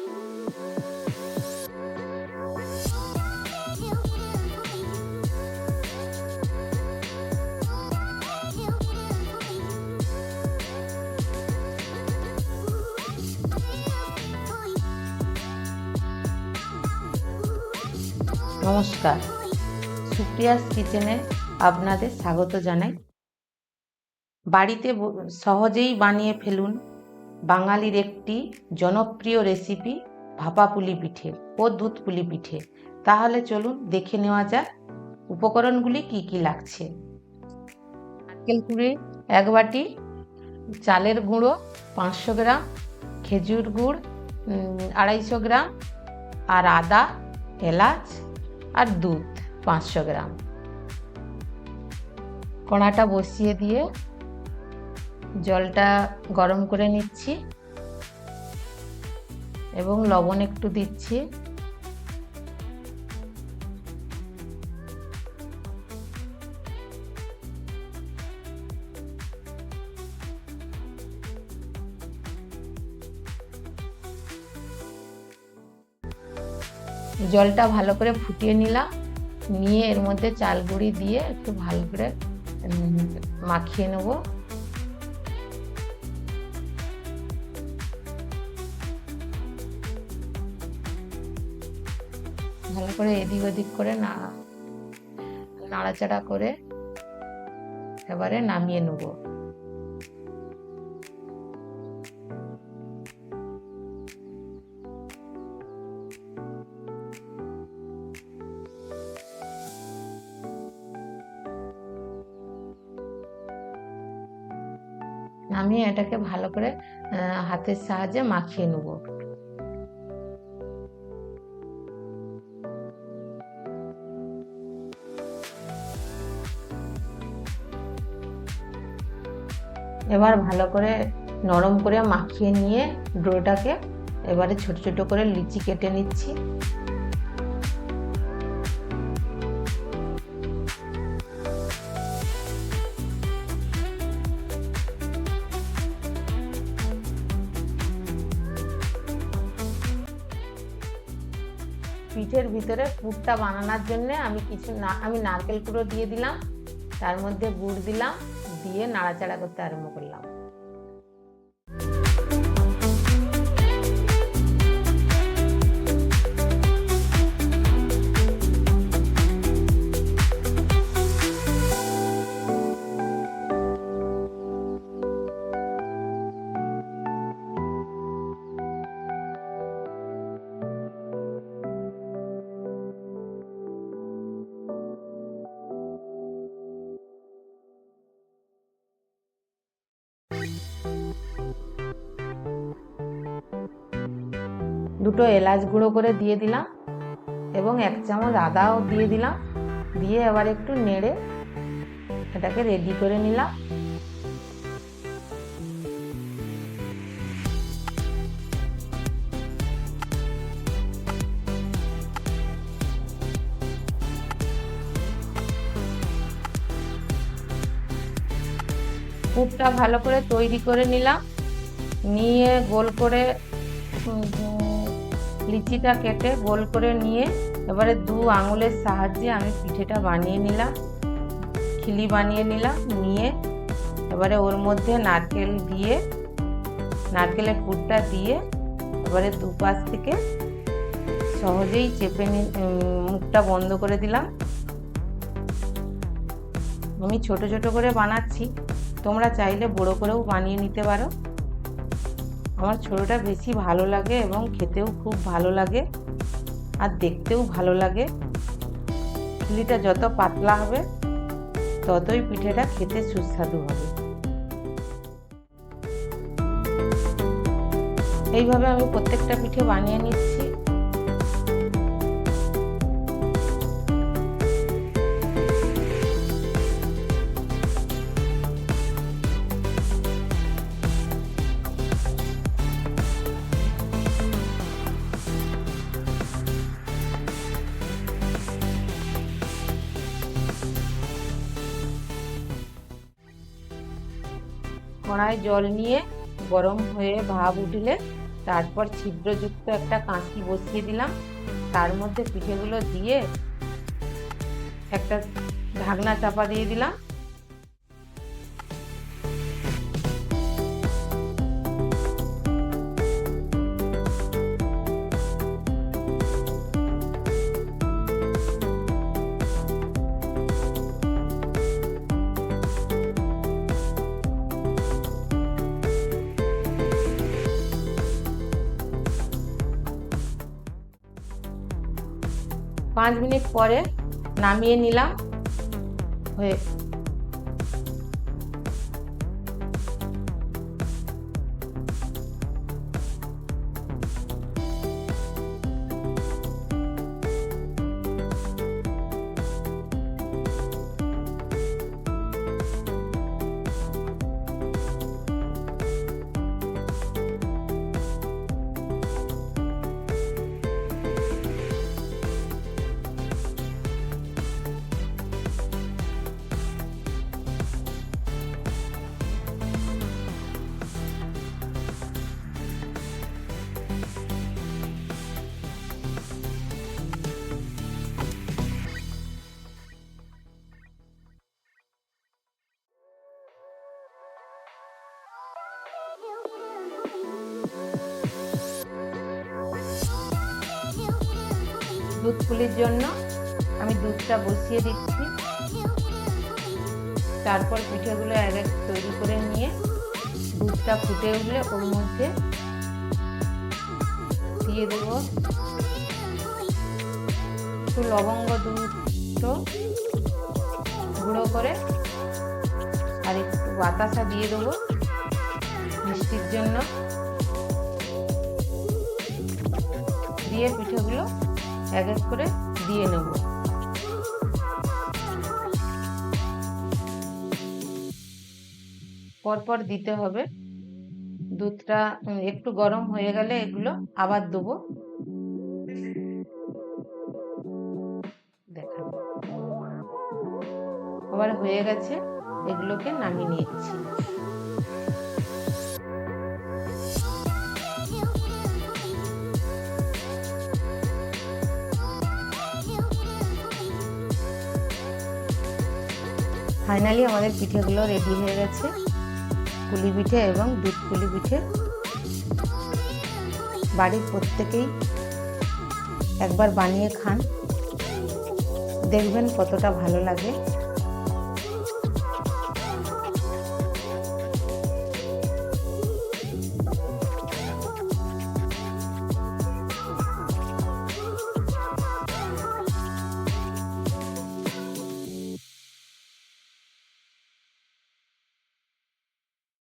নমস্কার। সুপ্রিয়াস কিচেনে আপনাদের স্বাগত জানাই। বাড়িতে সহজেই বানিয়ে ফেলুন বাঙালির একটি জনপ্রিয় রেসিপি ভাপা পুলি পিঠে ও দুধ পুলি পিঠে। তাহলে চলুন দেখে নেওয়া যাক উপকরণগুলি কি কি লাগছে। নারকেল কুড়ি, এক বাটি চালের গুঁড়ো, পাঁচশো গ্রাম খেজুর গুড় আড়াইশো গ্রাম আর আদা, এলাচ আর দুধ, পাঁচশো গ্রাম। কড়াটা বসিয়ে দিয়ে জলটা গরম করে নিচ্ছি এবং লবণ একটু দিচ্ছি। জলটা ভালো করে ফুটিয়ে নিলাম। নিয়ে এর মধ্যে চাল গুঁড়ি দিয়ে একটু ভালো করে মাখিয়ে নেব। ভালো করে এদিক ওদিক করে না, নাড়াচাড়া করে এবারে নামিয়ে নেব। নামিয়ে এটাকে ভালো করে হাতের সাহায্যে মাখিয়ে নেব। এবার ভালো করে নরম করে মাখিয়ে নিয়ে ডোটাকে এবারে ছোট ছোট করে লিচি কেটে নিচ্ছি। পিঠের ভিতরে পুরটা বানানোর জন্য আমি কিছু না আমি নারকেল কুড়ো দিয়ে দিলাম, তার মধ্যে গুড় দিলাম। দিয়ে নাড়াচাড়া করতে আরম্ভ করলাম। দুটো এলাচ গুঁড়ো করে দিয়ে দিলাম এবং এক চামচ আদাও দিয়ে দিলাম। দিয়ে আবার একটু নেড়ে এটাকে রেডি করে নিলাম। পুরটা ভালো করে তৈরি করে নিলাম। নিয়ে গোল করে লিচিটা কেটে গোল করে নিয়ে এবারে দু আঙুলের সাহায্যে আমি পিঠেটা বানিয়ে নিলাম, খিলি বানিয়ে নিলাম, নিয়ে এবারে ওর মধ্যে নারকেল দিয়ে, নারকেলের পুরটা দিয়ে এবারে দুপাশ থেকে সহজেই চেপে নি মুখটা বন্ধ করে দিলাম। আমি ছোট ছোট করে বানাচ্ছি, তোমরা চাইলে বড় করেও বানিয়ে নিতে পারো। আমার ছোটোটা বেশি ভালো লাগে এবং খেতেও খুব ভালো লাগে আর দেখতেও ভালো লাগে। চুলিটা যত পাতলা হবে, ততই পিঠেটা খেতে সুস্বাদু হবে। এইভাবে আমি প্রত্যেকটা পিঠে বানিয়ে নিচ্ছি। কড়ায় জল নিয়ে গরম হয়ে ভাব উঠলে তারপর ছিদ্রযুক্ত একটা কাঁচি বসিয়ে দিলাম। তার মধ্যে পিঠেগুলো দিয়ে একটা ঢাকনা চাপা দিয়ে দিলাম। পাঁচ মিনিট পরে নামিয়ে নিলাম। হয়ে দুধ পুলির জন্য আমি দুধটা বসিয়ে দিচ্ছি। তারপর পিঠেগুলো এক এক তৈরি করে নিয়ে দুধটা ফুটে উঠলে ওর মধ্যে দিয়ে দেবো একটু লবঙ্গ দুটো গুঁড়ো করে আর একটু বাতাসা দিয়ে দেবো মিষ্টির জন্য। দিয়ে পিঠেগুলো এক এক করে দিয়ে নেব। পরপর দিতে হবে। দুধটা একটু গরম হয়ে গেলে এগুলো আবার দেবো। দেখাবো আবার হয়ে গেছে, এগুলোকে নামিয়ে নিচ্ছি ফাইনালি আমাদের পিঠেগুলো রেডি হয়ে গেছে। পুলি পিঠে এবং দুধ পুলি পিঠে বাড়ির প্রত্যেকেই একবার বানিয়ে খান। দেখবেন কতটা ভালো লাগে।